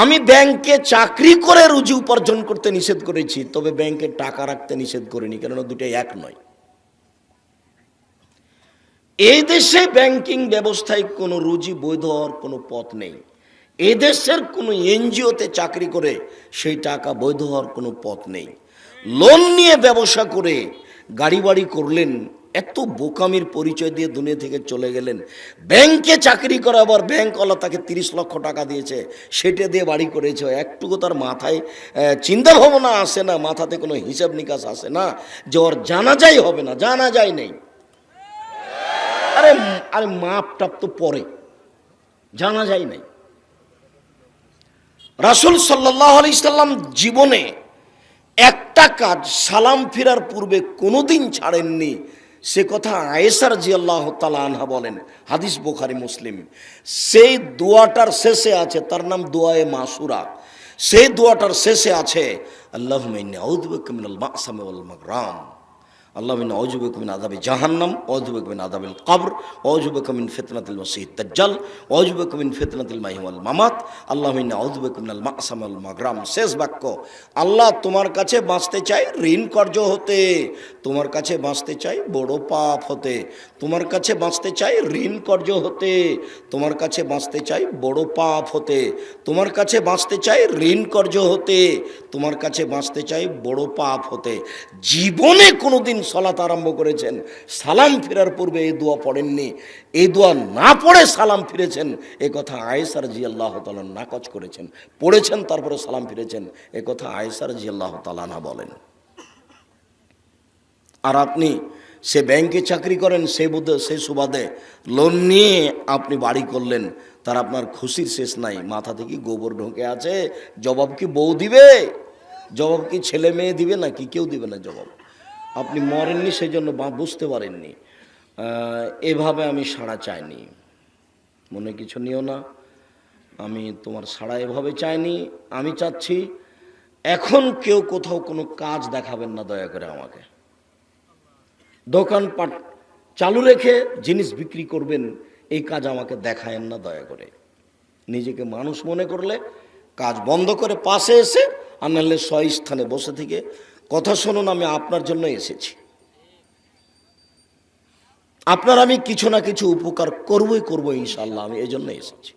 আমি ব্যাংকে চাকরি করে রুজি উপার্জন করতে নিষেধ করেছি, তবে ব্যাংকে টাকা রাখতে নিষেধ করিনি, কেননা দুটোই এক নয়। এই দেশে ব্যাংকিং ব্যবস্থায় কোনো রুজি বৈধ হওয়ার কোনো পথ নেই। এ দেশের কোনো এনজিওতে চাকরি করে সেই টাকা বৈধ হওয়ার কোনো পথ নেই। লোন নিয়ে ব্যবসা করে গাড়ি বাড়ি করলেন এত বোকামির পরিচয় দিয়ে দুনিয়া থেকে চলে গেলেন। ব্যাংকে চাকরি করে আবার ব্যাংকওয়ালা তাকে তিরিশ লক্ষ টাকা দিয়েছে। সেটা দিয়ে বাড়ি করেছে। একটুকু তার মাথায় চিন্তা ভাবনা আসে না, মাথাতে কোনো হিসাব নিকাশ আসে না যে ওর জানা যায় হবে না জানা যায় নেই। আরে আরে মাপ টাপ তো পরে জানা যায় নাই। রাসুল সাল্লাহ আলি সাল্লাম জীবনে একটা কাজ সালাম ফেরার পূর্বে কোনোদিন ছাড়েননি। সে কথা আয়েসার জিয়াল্লাহ তালা আনহা বলেন, হাদিস বোখারি, মুসলিম। সেই দোয়াটার শেষে আছে, তার নাম দোয়ায়ে মাসুরা। সেই দোয়াটার শেষে আছে আল্লাহ মিনাল মাসামে ওয়াল মাগরাম। আল্লাহ মিন অজুবে কমিন আদাবে জাহান্নাম অজুবে কমিন আদাবিল কবর অজুবে কমিন ফিতনাতিল মসিদ দাজ্জাল অজুবে কমিন ফিতনাতিল মাহিমাল মামাত। আল্লাহ মিন অজুবে কমিনাল মাসামাল মাগরাম। শেষ বাক্য, আল্লাহ তোমার কাছে বাঁচতে চাই ঋণ কর্য হতে, তোমার কাছে বাঁচতে চাই বড় পাপ হতে, তোমার কাছে বাঁচতে চাই ঋণ কর্য হতে, তোমার কাছে বাঁচতে চাই বড় পাপ হতে, তোমার কাছে বাঁচতে চাই ঋণ কর্য হতে তোমার কাছে বাঁচতে চাই, বড় পাপ হতে। জীবনে কোনোদিন সলাত আরম্ভ করেছেন, সালাম ফেরার পূর্বে এই দোয়া পড়েননি। এই দোয়া না পড়ে সালাম ফিরেছেন, এ কথা আয়েসার জি তালা নাকচ করেছেন। পড়েছেন, তারপরে সালাম ফিরেছেন, এ কথা আয়েসার জি আল্লাহ বলেন। আর আপনি সে ব্যাংকে চাকরি করেন, সে বুধে, সে সুবাদে লোন নিয়ে আপনি বাড়ি করলেন, তার আপনার খুশির শেষ নাই। মাথা থেকে গোবর ঢোকে আছে, জবাব কি বউ দিবে? জবাব কি ছেলে মেয়ে দিবে না কি কেউ দিবে না জবাব? আপনি মরেননি সেই জন্য বুঝতে পারেননি। এভাবে আমি সাড়া চাইনি। মনে কিছু নিও না, আমি তোমার সাড়া এভাবে চাইনি, আমি চাচ্ছি এখন কেউ কোথাও কোনো কাজ দেখাবেন না দয়া করে আমাকে। দোকানপাট চালু রেখে জিনিস বিক্রি করবেন, এই কাজ আমাকে দেখায়েন না দয়া করে। নিজেকে মানুষ মনে করলে কাজ বন্ধ করে পাশে এসে আর নাহলে স্থানে বসে থেকে কথা শুনুন, আমি আপনার জন্য এসেছি। আপনার আমি কিছু না কিছু উপকার করবই করব ইনশাল্লাহ আমি এই জন্য এসেছি।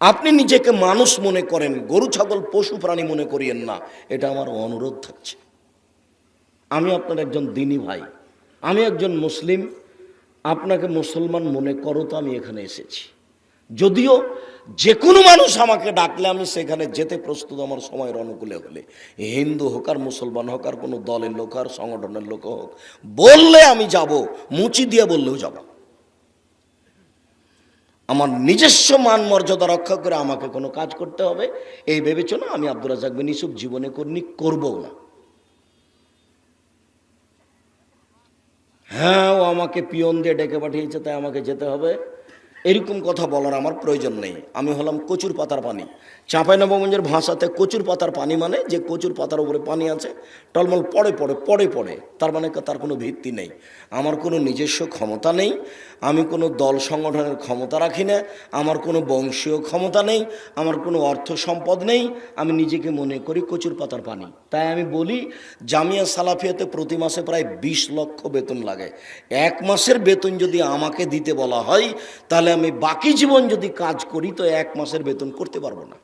আপনি নিজেকে মানুষ মনে করেন, গরু, ছাগল, পশু, প্রাণী মনে করিয়েন না, এটা আমার অনুরোধ থাকছে। আমি আপনার একজন দিনী ভাই, আমি একজন মুসলিম, আপনাকে মুসলমান মনে করো তো আমি এখানে এসেছি। যদিও যে কোনো মানুষ আমাকে ডাকলে আমি সেখানে যেতে প্রস্তুত আমার সময়ের অনুকূলে হলে। হিন্দু হোক আর মুসলমান হোক আর কোনো দলের লোক আর সংগঠনের লোক হোক, বললে আমি যাব, মুচি দিয়ে বললেও যাব। আমার নিজস্ব মান মর্যাদা রক্ষা করে আমাকে কোনো কাজ করতে হবে, এই বিবেচনা আমি আব্দুল রাজাক বিন ইসুফ জীবনে করিনি, করবও না। হ্যাঁ ও আমাকে পিয়ন দিয়ে ডেকে পাঠিয়েছে, তাই আমাকে যেতে হবে। এরকম কথা বলার আমার প্রয়োজন নেই। আমি হলাম কচুর পাতার পানি। চাঁপাইনবাবগঞ্জের ভাষাতে কচুর পাতার পানি মানে যে কচুর পাতার উপরে পানি আছে, টলমল পড়ে পড়ে পড়ে পড়ে। তার মানে তার কোনো ভিত্তি নেই। আমার কোনো নিজস্ব ক্ষমতা নেই। আমি কোনো দল সংগঠনের ক্ষমতা রাখি না, আমার কোনো বংশীয় ক্ষমতা নেই, আমার কোনো অর্থ সম্পদ নেই, আমি নিজেকে মনে করি কচুর পাতার পানি। তাই আমি বলি, জামিয়া সালাফিয়াতে প্রতি মাসে প্রায় বিশ লক্ষ বেতন লাগে। এক মাসের বেতন যদি আমাকে দিতে বলা হয়, তাহলে আমি বাকি জীবন যদি কাজ করি, তো এক মাসের বেতন করতে পারব না।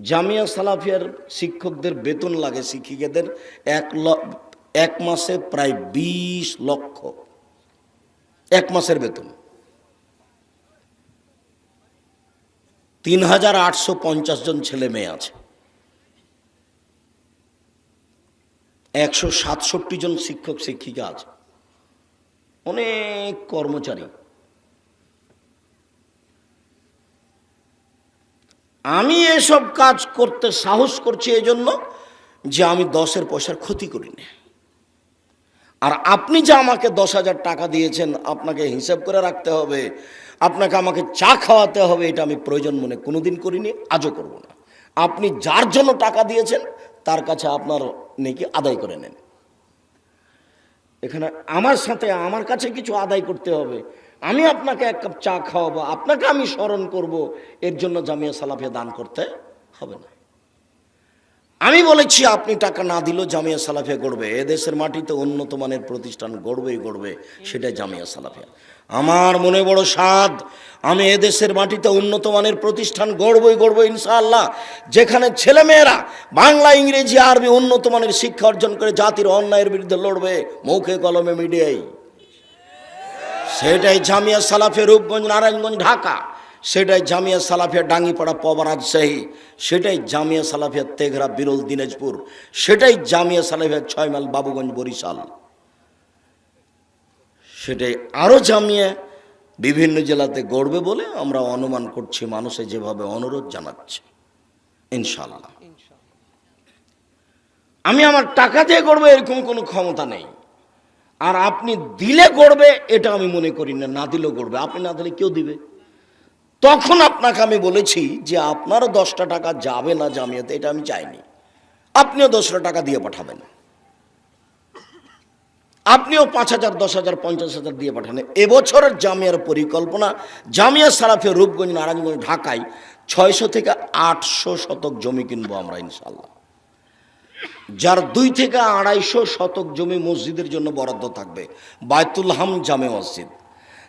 জামিয়া সালাফিয়ার শিক্ষকদের বেতন লাগে শিক্ষিকাদের এক ল- এক মাসে প্রায় বিশ লক্ষ। এক মাসের বেতন। তিন হাজার আটশো পঞ্চাশ জন ছেলে মেয়ে আছে। একশো সাতষট্টি জন শিক্ষক, শিক্ষিকা আছে। অনেক কর্মচারী। আমি এসব কাজ করতে সাহস করছি এই জন্য যে আমি দশের পয়সার ক্ষতি করিনি। আর আপনি যে আমাকে দশ হাজার টাকা দিয়েছেন, আপনাকে হিসাব করে রাখতে হবে, আপনাকে আমাকে চা খাওয়াতে হবে, এটা আমি প্রয়োজন মনে কোনোদিন করিনি, আজও করব না। আপনি যার জন্য টাকা দিয়েছেন, তার কাছে আপনার নেকি আদায় করে নেন। এখানে আমার সাথে আমার কাছে কিছু আদায় করতে হবে। আমি আপনাকে এক কাপ চা খাওয়াবো, আপনাকে আমি স্মরণ করব, এর জন্য জামিয়া সালাফে দান করতে হবে না। আমি বলেছি, আপনি টাকা না দিলেও জামিয়া সালাফিয়া গড়বে। এদেশের মাটিতে উন্নত মানের প্রতিষ্ঠান গড়বেই গড়বে, সেটাই জামিয়া সালাফিয়া। আমার মনে বড় স্বাদ, আমি এদেশের মাটিতে উন্নত মানের প্রতিষ্ঠান গড়বই গড়ব ইনশাআল্লাহ। যেখানে ছেলেমেয়েরা বাংলা, ইংরেজি, আরবি উন্নত মানের শিক্ষা অর্জন করে জাতির অন্যায়ের বিরুদ্ধে লড়বে, মৌখে কলমে মিডিয়ায়। সেটাই জামিয়া সালাফিয়া, রূপগঞ্জ, নারায়ণগঞ্জ, ঢাকা। সেটাই জামিয়া সালাফিয়া ডাঙ্গিপাড়া পবা রাজশাহী সেটাই জামিয়া সালাফিয়া তেঘরা বিরল দিনাজপুর, সেটাই জামিয়া সালাফিয়া ছয় মাইল বাবুগঞ্জ বরিশাল। সেটাই আরও জামিয়া বিভিন্ন জেলাতে গড়বে বলে আমরা অনুমান করছি, মানুষে যেভাবে অনুরোধ জানাচ্ছে। ইনশাল্লাহ আমি আমার টাকা দিয়ে গড়বে এরকম কোনো ক্ষমতা নেই। আর আপনি দিলে গড়বে, এটা আমি মনে করি না না দিলেও গড়বে। আপনি না দিলে কেউ দিবে? তখন আপনাকে আমি বলেছি যে আপনারও দশটা টাকা যাবে না জামিয়াতে, এটা আমি চাইনি। আপনিও দশটা টাকা দিয়ে পাঠাবেন। আপনিও পাঁচ হাজার, দশ হাজার, পঞ্চাশ হাজার দিয়ে পাঠান। এবছরের জামিয়ার পরিকল্পনা, জামিয়া সারাফে রূপগঞ্জ, নারায়ণগঞ্জ, ঢাকায় ছয়শো থেকে আটশো শতক জমি কিনবো আমরা ইনশাল্লাহ যার দুই থেকে আড়াইশো শতক জমি মসজিদের জন্য বরাদ্দ থাকবে। বায়তুল হাম জামে মসজিদ।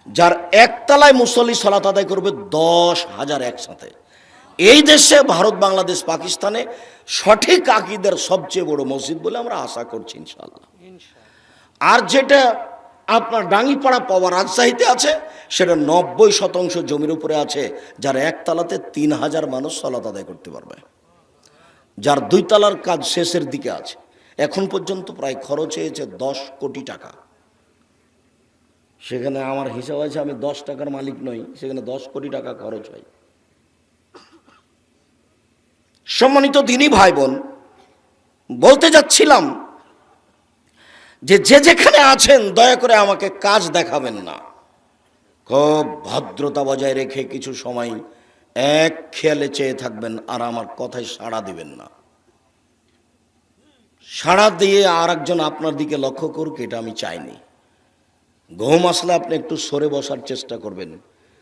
যার একতলায় মুসল্লি সলাত আদায় করবে দশ হাজার একসাথে। এই দেশে ভারত, বাংলাদেশ, পাকিস্তানে সঠিক আকিদের সবচেয়ে বড় মসজিদ বলে আমরা আশা করছি ইনশাল্লাহ আর যেটা আপনার ডাঙ্গিপাড়া পাওয়া রাজশাহীতে আছে, সেটা নব্বই শতাংশ জমির উপরে আছে, যার একতলাতে তিন হাজার মানুষ সলাত আদায় করতে পারবে। যার দুই তলার কাজ শেষের দিকে আছে। এখন পর্যন্ত প্রায় খরচ হয়েছে দশ কোটি টাকা। সেখানে আমার হিসাব আছে, আমি দশ টাকার মালিক নই, সেখানে দশ কোটি টাকা খরচ হয়। সম্মানিত দিনই ভাই বোন বলতে যাচ্ছিলাম যে যে যেখানে আছেন, দয়া করে আমাকে কাজ দেখাবেন না। খুব ভদ্রতা বজায় রেখে কিছু সময় এক খেয়ালে চেয়ে থাকবেন আর আমার কথায় সাড়া দিবেন না। সাড়া দিয়ে আর একজন আপনার দিকে লক্ষ্য করুক, এটা আমি চাইনি। ঘুম আসলে আপনি একটু সরে বসার চেষ্টা করবেন।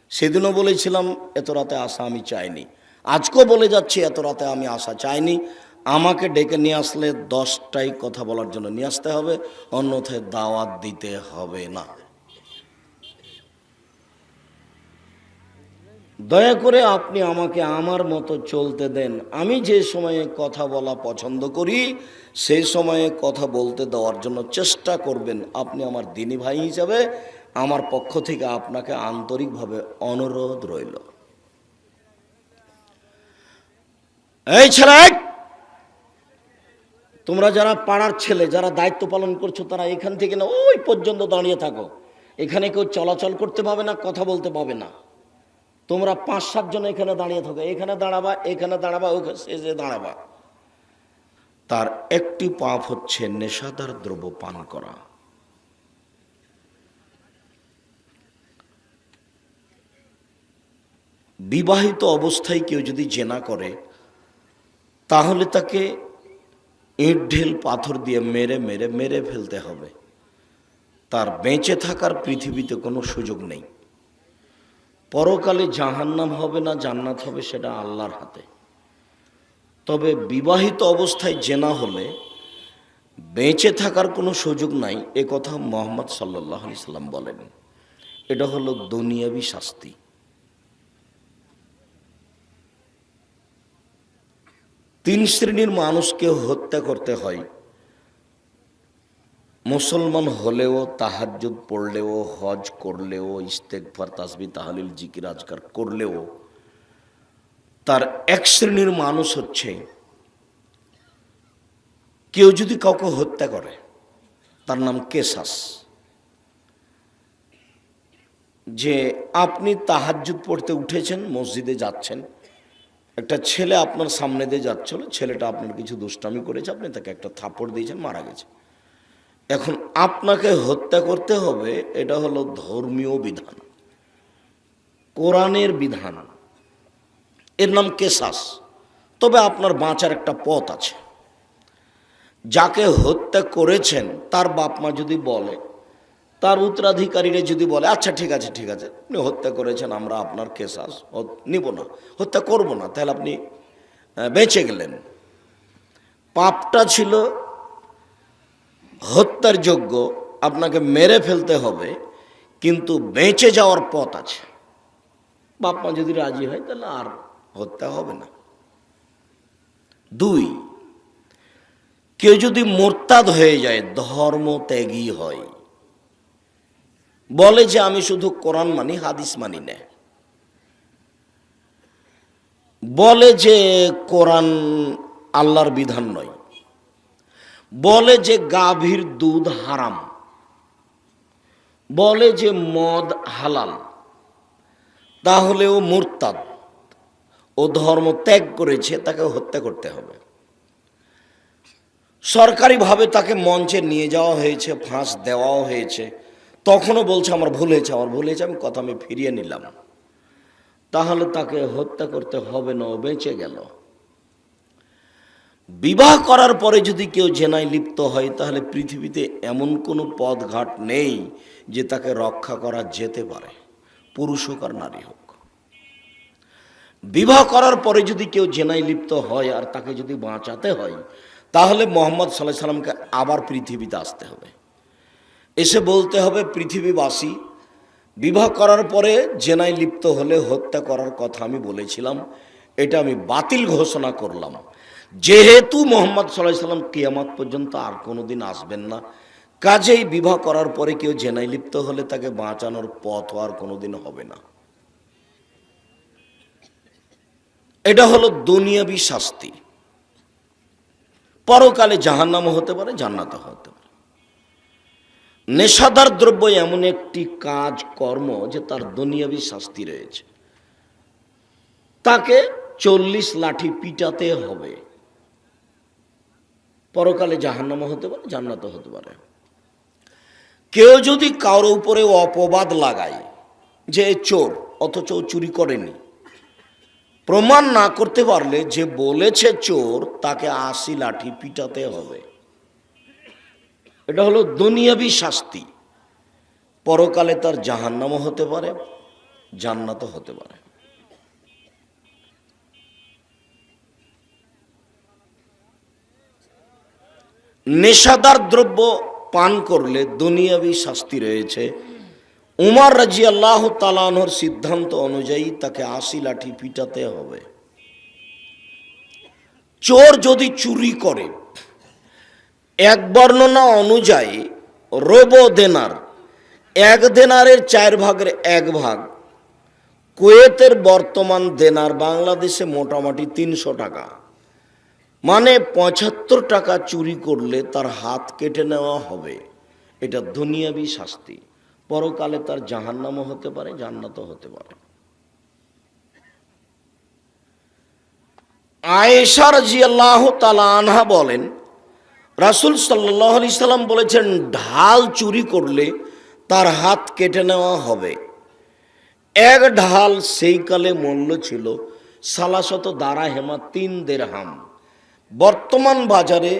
সেদিনও বলেছিলাম, এত রাতে আসা আমি চাইনি। আজকেও বলে যাচ্ছি, এত রাতে আমি আসা চাইনি। আমাকে ডেকে নিয়ে আসলে দশটাই কথা বলার জন্য নিয়ে আসতে হবে, অন্যথায় দাওয়াত দিতে হবে না। দয়া করে আপনি আমাকে আমার মতো চলতে দেন। আমি যে সময়ে কথা বলা পছন্দ করি সেই সময়ে কথা বলতে দেওয়ার জন্য চেষ্টা করবেন আপনি আমার দিনী ভাই হিসাবে। আমার পক্ষ থেকে আপনাকে আন্তরিকভাবে অনুরোধ রইল। এই ছেলে, তোমরা যারা পাড়ার ছেলে, যারা দায়িত্ব পালন করছ, তারা এখান থেকে না, ওই পর্যন্ত দাঁড়িয়ে থাকো। এখানে কেউ চলাচল করতে পাবে না, কথা বলতে পাবে না। তোমরা পাঁচ সাতজন এখানে দাঁড়িয়ে থাকো। এখানে দাঁড়াবা এখানে দাঁড়াবা, ওখানে দাঁড়াবা। তার একটি পাপ হচ্ছে নেশাদার দ্রব্য পান করা। বিবাহিত অবস্থায় কেউ যদি জেনা করে, তাহলে তাকে ইট ঢেল পাথর দিয়ে মেরে মেরে মেরে ফেলতে হবে। তার বেঁচে থাকার পৃথিবীতে কোনো সুযোগ নেই। পরকালে জাহান্নাম হবে না, জান্নাত হবে সেটা আল্লাহর হাতে। তবে বিবাহিত অবস্থায় জেনা হলে বেঁচে থাকার কোনো সুযোগ নাই, এ কথা মোহাম্মদ সাল্লাহ আলি সাল্লাম বলেন। এটা হলো দুনিয়াবি শাস্তি। তিন শ্রেণির মানুষকে হত্যা করতে হয়। মুসলমান হলেও তাহাজ্জুদ পড়লেও, হজ করলেও ইস্তেকফার তাসবি তাহলিল, জিকির, আজকার করলেও তার এক শ্রেণির মানুষ হচ্ছে, কেউ যদি কাউকে হত্যা করে, তার নাম কেসাস যে আপনি তাহাজ্জুদ পড়তে উঠেছেন, মসজিদে যাচ্ছেন, একটা ছেলে আপনার সামনে দিয়ে যাচ্ছিল, ছেলেটা আপনার কিছু দুষ্টামি করেছে, আপনি তাকে একটা থাপড় দিয়েছেন, মারা গেছে। এখন আপনাকে হত্যা করতে হবে, এটা হলো ধর্মীয় বিধান, কোরআনের বিধান। এর নাম কেসাস তবে আপনার বাঁচার একটা পথ আছে। যাকে হত্যা করেছেন, তার বাপ মা যদি বলে, তার উত্তরাধিকারীরা যদি বলে আচ্ছা ঠিক আছে ঠিক আছে, আপনি হত্যা করেছেন, আমরা আপনার কেস আস নিব না, হত্যা করব না, তাহলে আপনি বেঁচে গেলেন। পাপটা ছিল হত্যার যোগ্য, আপনাকে মেরে ফেলতে হবে, কিন্তু বেঁচে যাওয়ার পথ আছে। বাপ মা যদি রাজি হয়, তাহলে আর হত্যা হবে না। দুই, কেউ যদি মোরতাদ হয়ে যায়, ধর্ম ত্যাগী হয়। বলে যে আমি শুধু কোরআন মানি, হাদিস মানি না। বলে যে কোরআন আল্লাহর বিধান নয়। বলে যে গাভীর দুধ হারাম। বলে যে মদ হালাল। তাহলেও মোরতাদ। ও ধর্ম ত্যাগ করেছে, তাকে হত্যা করতে হবে। সরকারিভাবে তাকে মঞ্চে নিয়ে যাওয়া হয়েছে, ফাঁস দেওয়াও হয়েছে। তখনও বলছে, আমার ভুল হয়েছে, আমার ভুল হয়েছে, আমি কথা আমি ফিরিয়ে নিলাম। তাহলে তাকে হত্যা করতে হবে না, ও বেঁচে গেল। বিবাহ করার পরে যদি কেউ জেনায় লিপ্ত হয়, তাহলে পৃথিবীতে এমন কোনো পথঘাট নেই যে তাকে রক্ষা করা যেতে পারে, পুরুষ হোক আর নারী হোক। বিবাহ করার পরে যদি কেউ জেনায় লিপ্ত হয় আর তাকে যদি বাঁচাতে হয়, তাহলে মোহাম্মদ সাল্লাহ সাল্লামকে আবার পৃথিবীতে আসতে হবে। এসে বলতে হবে, পৃথিবীবাসী, বিবাহ করার পরে জেনায় লিপ্ত হলে হত্যা করার কথা আমি বলেছিলাম, এটা আমি বাতিল ঘোষণা করলাম। যেহেতু মোহাম্মদ সাল্লাহ সাল্লাম কিয়ামত পর্যন্ত আর কোনোদিন আসবেন না, কাজেই বিবাহ করার পরে কেউ জেনায় লিপ্ত হলে তাকে বাঁচানোর পথ আর কোনোদিন হবে না। এটা হলো দুনিয়াবি শাস্তি। পরকালে জাহান্নামও হতে পারে জান্নাত হতে পারে। নেশাদার দ্রব্য এমন একটি কাজ, কর্ম যে তার দুনিয়াবি শাস্তি রয়েছে। তাকে চল্লিশ লাঠি পিটাতে হবে। পরকালে জাহান্নামও হতে পারে জান্নাত হতে পারে। কেউ যদি কারোর উপরে অপবাদ লাগায় যে চোর, অথচ চুরি করেনি প্রমাণ না করতে পারলে যে বলেছে চোর, তাকে আশি লাঠি পিটাতে হবে। এটা হলো দুনিয়াবি শাস্তি। পরকালে তার জাহান্নামও হতে পারে, জান্নাতও হতে পারে। নেশাদার দ্রব্য পান করলে দুনিয়াবি শাস্তি রয়েছে। উমার রাজি আল্লাহ তালানহর সিদ্ধান্ত অনুযায়ী তাকে আশি লাঠি পিটাতে হবে। চোর যদি চুরি করে, এক বর্ণনা অনুযায়ী রোব দেনার, এক দেনারের চার ভাগের এক ভাগ, কুয়েতের বর্তমান দেনার বাংলাদেশে মোটামুটি তিনশো টাকা। মানে পঁচাত্তর টাকা চুরি করলে তার হাত কেটে নেওয়া হবে। এটা দুনিয়াবি শাস্তি। পরকালে তার জাহান্নামও হতে পারে, জান্নাতও হতে পারে। আয়েশার জিয়াল্লাহ তালা আনহা বলেন, রাসুল সাল্লাহ আলি সাল্লাম বলেছেন, ঢাল চুরি করলে তার হাত কেটে নেওয়া হবে। এক ঢাল সেই কালে মূল্য ছিল সালাশত দ্বারা হেমা তিন দেড়হাম। বর্তমান বাজারে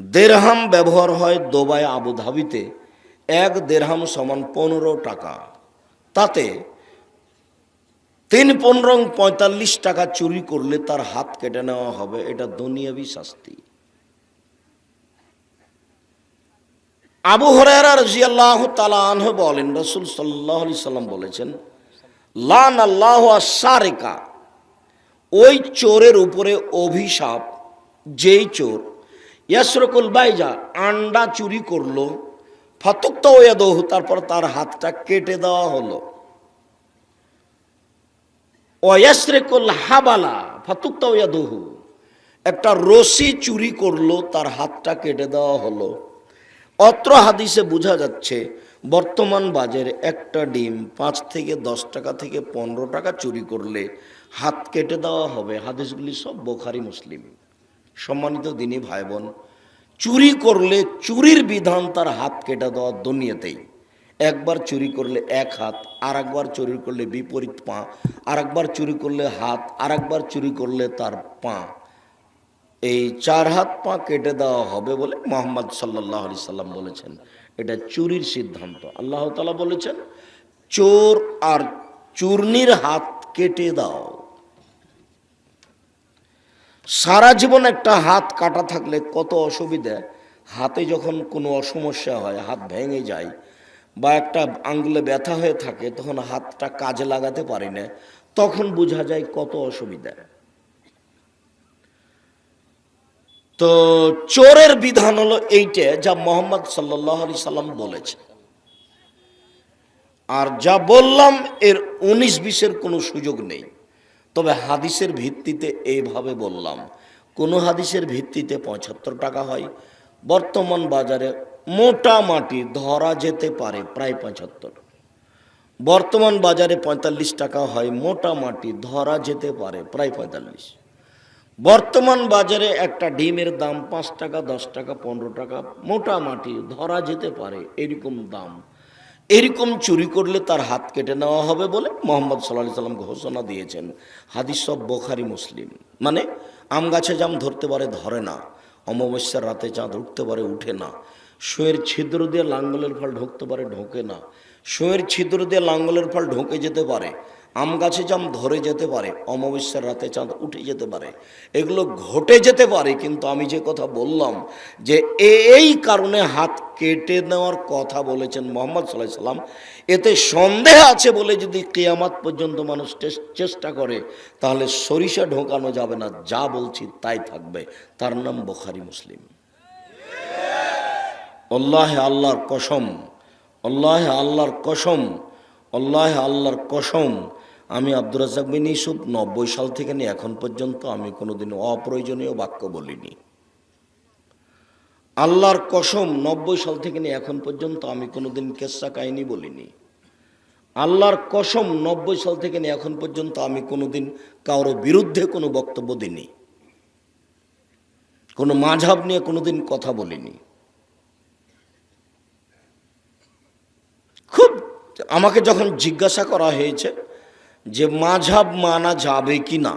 দেড়হাম ব্যবহার হয় দুবাই আবুধাবিতে। এক দেড়হাম সমান পনেরো টাকা। তাতে তিন পনেরো পঁয়তাল্লিশ টাকা চুরি করলে তার হাত কেটে নেওয়া হবে, এটা দুনিয়াবি শাস্তি। আবু হরারা রাজিয়াল্লাহ তালাহ বলেন, রসুল সাল্লাহ সাল্লাম বলেছেন লান আল্লাহ সারেকা ওই চোরের উপরে অভিশাপ, যেই চোর, ইয়াসরকুল বাইজা আন্ডা চুরি করল ফাতুক্ত ওয়াদহু তারপর তার হাতটা কেটে দেওয়া হলো। ওয়াসরেকুল হাবালা, ফাতুক্ত ওয়াদহু একটা রশি চুরি করল, তার হাতটা কেটে দেওয়া হলো। অত্র হাদিসে বোঝা যাচ্ছে, বর্তমান বাজারে একটা ডিম পাঁচ থেকে দশ টাকা থেকে পনেরো টাকা চুরি করলে হাত কেটে দেওয়া হবে। হাদিসগুলি সব বোখারি, মুসলিম। সম্মানিত দিনী ভাই বোন চুরি করলে চুরির বিধান তার হাত কেটে দেওয়া দুনিয়াতেই। একবার চুরি করলে এক হাত আর একবার চুরি করলে বিপরীত পা আর একবার চুরি করলে হাত আর একবার চুরি করলে তার পা। এই চার হাত পা কেটে দেওয়া হবে বলে মোহাম্মদ সাল্লাহ আলি সাল্লাম বলেছেন। এটা চুরির সিদ্ধান্ত। আল্লাহ তালা বলেছেন, চোর আর চূর্ণির হাত কেটে দাও। সারা জীবন একটা হাত কাটা থাকলে কত অসুবিধা? হাতে যখন কোনো অসমস্যা হয়, হাত ভেঙে যায় বা একটা আঙ্গুলে ব্যথা হয়ে থাকে, তখন হাতটা কাজে লাগাতে পারি না, তখন বোঝা যায় কত অসুবিধা। তো চোরের বিধান হলো এইটা যা মোহাম্মদ সাল্লাহ আলি সাল্লাম বলেছে। আর যা বললাম, এর উনিশ বিশের কোনো সুযোগ নেই। তবে হাদিসের ভিত্তিতে এইভাবে বললাম। কোনো হাদিসের ভিত্তিতে পঁচাত্তর টাকা হয়। বর্তমান বাজারে মোটামাটি ধরা যেতে পারে প্রায় পঁচাত্তর। বর্তমান বাজারে পঁয়তাল্লিশ টাকা হয় মোটামাটি ধরা যেতে পারে প্রায় পঁয়তাল্লিশ। বর্তমান বাজারে একটা ডিমের দাম পাঁচ টাকা, দশ টাকা, পনেরো টাকা মোটামাটি ধরা যেতে পারে এরকম দাম। এরকম চুরি করলে তার হাত কেটে নেওয়া হবে বলে মোহাম্মদ সাল্লাহ সাল্লাম ঘোষণা দিয়েছেন। হাদিস সব বোখারি, মুসলিম। মানে আম গাছে জাম ধরতে পারে, ধরে না। অমাবস্যার রাতে চাঁদ উঠতে পারে, উঠে না। শোয়ের ছিদ্র দিয়ে লাঙ্গলের ফল ঢুকতে পারে, ঢোকে না। শোয়ের ছিদ্র দিয়ে লাঙ্গলের ফল ঢোকে যেতে পারে। আম গাছে জাম ধরে যেতে পারে, অমাবস্যার রাতে চাঁদ উঠে যেতে পারে, এগুলো ঘটে যেতে পারে, কিন্তু আমি যে কথা বললাম যে এই কারণে হাত কেটে নেওয়ার কথা বলেছেন মোহাম্মদ সাল্লাহ সাল্লাম, এতে সন্দেহ আছে বলে যদি কেয়ামাত পর্যন্ত মানুষ চেষ্টা করে, তাহলে সরিষা ঢোকানো যাবে না, যা বলছি তাই থাকবে, তার নাম বোখারি মুসলিম। আল্লাহ আল্লাহর কসম, আল্লাহ আল্লাহর কসম, আল্লাহ আল্লাহর কসম আমি আব্দুর রাজাক বিন ইউসুফ, নব্বই সাল থেকে নিয়ে এখন পর্যন্ত আমি কোনোদিন অপ্রয়োজনীয় বাক্য বলিনি। আল্লাহর কসম, নব্বই সাল থেকে নিয়ে এখন পর্যন্ত আমি কোনোদিন কেসা কাহিনী বলিনি। আল্লাহর কসম, নব্বই সাল থেকে নিয়ে এখন পর্যন্ত আমি কোনোদিন কারও বিরুদ্ধে কোনো বক্তব্য দিইনি। কোনো মাঝাব নিয়ে কোনোদিন কথা বলিনি। খুব আমাকে যখন জিজ্ঞাসা করা হয়েছে যে মাঝাব মানা যাবে কি না?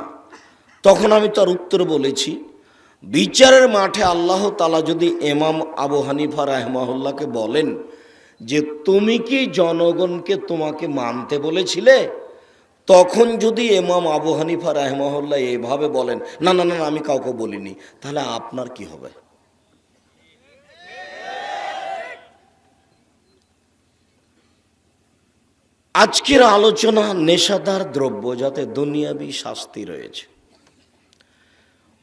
তখন আমি তার উত্তর বলেছি বিচারের মাঠে আল্লাহ তালা যদি এমাম আবু হানিফা রাহমাহুল্লাহকে বলেন যে তুমি কি জনগণকে তোমাকে মানতে বলেছিলে? তখন যদি এমাম আবু হানিফা রাহমাহুল্লাহ এভাবে বলেন না না না না, আমি কাউকে বলিনি তাহলে আপনার কি হবে? আজকের আলোচনা নেশাদার দ্রব্য, যাতে দুনিয়াবি শাস্তি রয়েছে।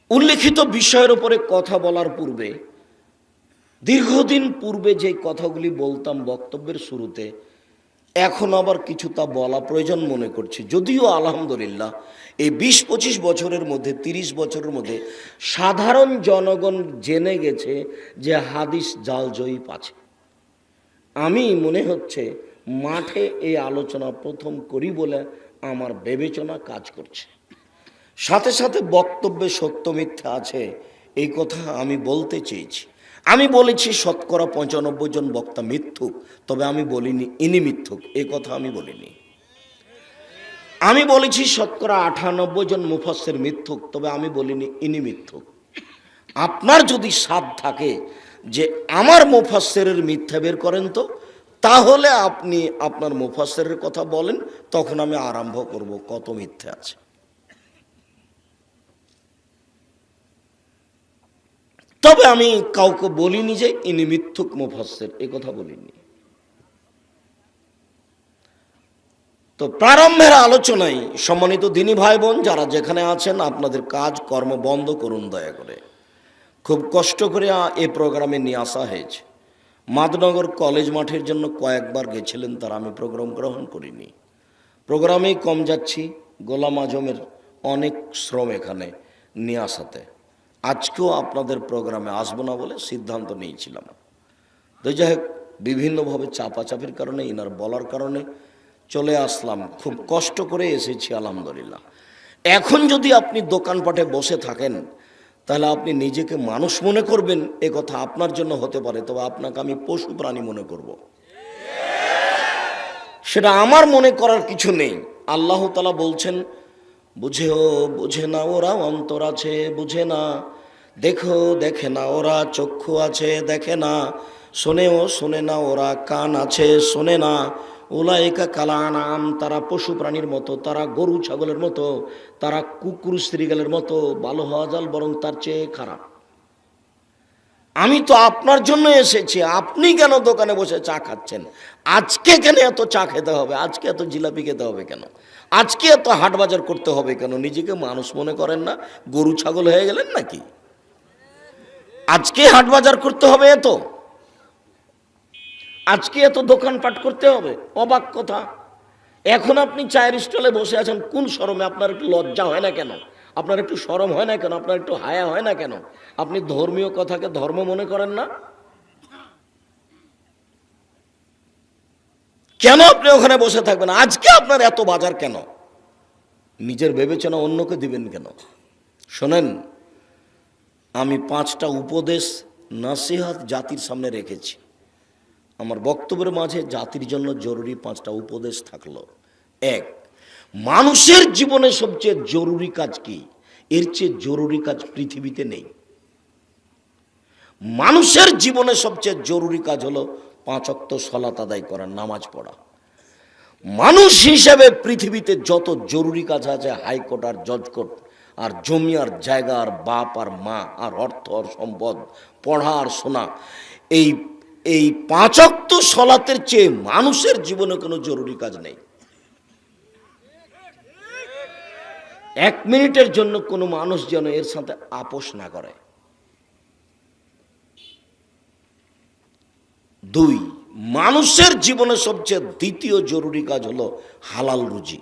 উল্লেখিত বিষয়ের উপরে কথা বলার পূর্বে, দীর্ঘদিন পূর্বে যে কথাগুলি বলতাম বক্তব্যের শুরুতে, এখন আবার কিছু তা বলা প্রয়োজন মনে করছি। যদিও আলহামদুলিল্লাহ, এই বিশ পঁচিশ বছরের মধ্যে, তিরিশ বছরের মধ্যে সাধারণ জনগণ জেনে গেছে যে হাদিস জাল জয়ীপ আছে। আমি, মনে হচ্ছে মাঠে এই আলোচনা প্রথম করি বলে আমার বিবেচনা কাজ করছে। সাথে সাথে বক্তব্যে সত্য মিথ্যা আছে, এই কথা আমি বলতে চেয়েছি। আমি বলেছি শতকরা পঁচানব্বই জন বক্তা মিথ্যুক, তবে আমি বলিনি ইনি মিথ্যুক এই কথা আমি বলিনি। আমি বলেছি শতকরা আটানব্বই জন মুফাসের মিথ্যুক, তবে আমি বলিনি ইনি মিথ্যুক। আপনার যদি সাধ থাকে যে আমার মুফাসসিরের মিথ্যা বের করেন তো তাহলে আপনি আপনার মুফাসসিরের কথা বলেন, তখন আমি আরম্ভ করব কত মিথ্যে আছে। তবে আমি কাউকে বলিনি যে ইনি মিথ্যুক মুফাসসির এই কথা বলিনি। তো প্রারম্ভের আলোচনায় সম্মানিত দিনী ভাই বোন যারা যেখানে আছেন, আপনাদের কাজ, কর্ম বন্ধ করুন দয়া করে। খুব কষ্ট করে এ প্রোগ্রামে নিয়ে আসা হয়েছে। মাদনগর কলেজ মাঠের জন্য কয়েকবার গেছিলেন, তার আমি প্রোগ্রাম গ্রহণ করিনি। প্রোগ্রামেই কম যাচ্ছি, গোলাম আজমের অনেক শ্রম এখানে নিয়ে আসাতে। আজকেও আপনাদের প্রোগ্রামে আসব না বলে সিদ্ধান্ত নিয়েছিলাম। তো যাই হোক, বিভিন্নভাবে চাপাচাপির কারণে, ইনার বলার কারণে চলে আসলাম। খুব কষ্ট করে এসেছি, আলহামদুলিল্লাহ। এখন যদি আপনি দোকানপাটে বসে থাকেন তাহলে আপনি নিজেকে মানুষ মনে করবেন, এ কথা আপনার জন্য হতে পারে, তবে আপনাকে আমি পশু প্রাণী মনে করব। সেটা আমার মনে করার কিছু নেই। আল্লাহ তালা বলছেন, বুঝে ও, বুঝে না ওরা অন্তর আছে, বুঝে না। দেখো, দেখে না ওরা চক্ষু আছে, দেখে না। শোনেও শোনে না ওরা কান আছে, শোনে না। ওলাইকা কালানাম, তারা পশু প্রাণীর মতো, তারা গরু ছাগলের মতো, তারা কুকুর স্ত্রীগালের মতো, ভালো হওয়া যাল বরং তার চেয়ে খারাপ। আমি তো আপনার জন্য এসেছি, আপনি কেন দোকানে বসে চা খাচ্ছেন? আজকে কেন এত চা খেতে হবে? আজকে এত জিলাপি খেতে হবে কেন? আজকে এত হাট বাজার করতে হবে কেন? নিজেকে মানুষ মনে করেন না? গরু ছাগল হয়ে গেলেন নাকি? আজকে হাট বাজার করতে হবে এত? আজকে এত দোকানপাট করতে হবে? অবাক কথা। এখন আপনি চায়ের স্টলে বসে আছেন, কোন শরমে? আপনার একটু লজ্জা হয় না কেন? আপনার একটু শরম হয় না কেন? আপনার একটু হায়া হয় না কেন? আপনি ধর্মীয় কথাকে ধর্ম মনে করেন না? কেন আপনি ওখানে বসে থাকবেন? আজকে আপনার এত বাজার কেন? নিজের বিবেচনা অন্যকে দিবেন কেন? শোনেন, আমি পাঁচটা উপদেশ, নাসিহাত জাতির সামনে রেখেছি। আমার বক্তব্যের মাঝে জাতির জন্য জরুরি পাঁচটা উপদেশ থাকল। এক, মানুষের জীবনে সবচেয়ে জরুরি কাজ কি? এর চেয়ে জরুরি কাজ পৃথিবীতে নেই। মানুষের জীবনে সবচেয়ে জরুরি কাজ হলো পাঁচ অক্ত সলাত আদায় করা, নামাজ পড়া। মানুষ হিসেবে পৃথিবীতে যত জরুরি কাজ আছে, হাইকোর্ট আর জজ কোর্ট আর জমি আর জায়গা, আর বাপ আর মা, আর অর্থ আর সম্পদ, পড়া আর শোনা, এই এই পাঁচক্ত সলাতের চেয়ে মানুষের জীবনে কোনো জরুরি কাজ নেই। এক মিনিটের জন্য কোনো মানুষ যেন এর সাথে আপোষ না করে। দুই, মানুষের জীবনে সবচেয়ে দ্বিতীয় জরুরি কাজ হলো হালাল রুজি।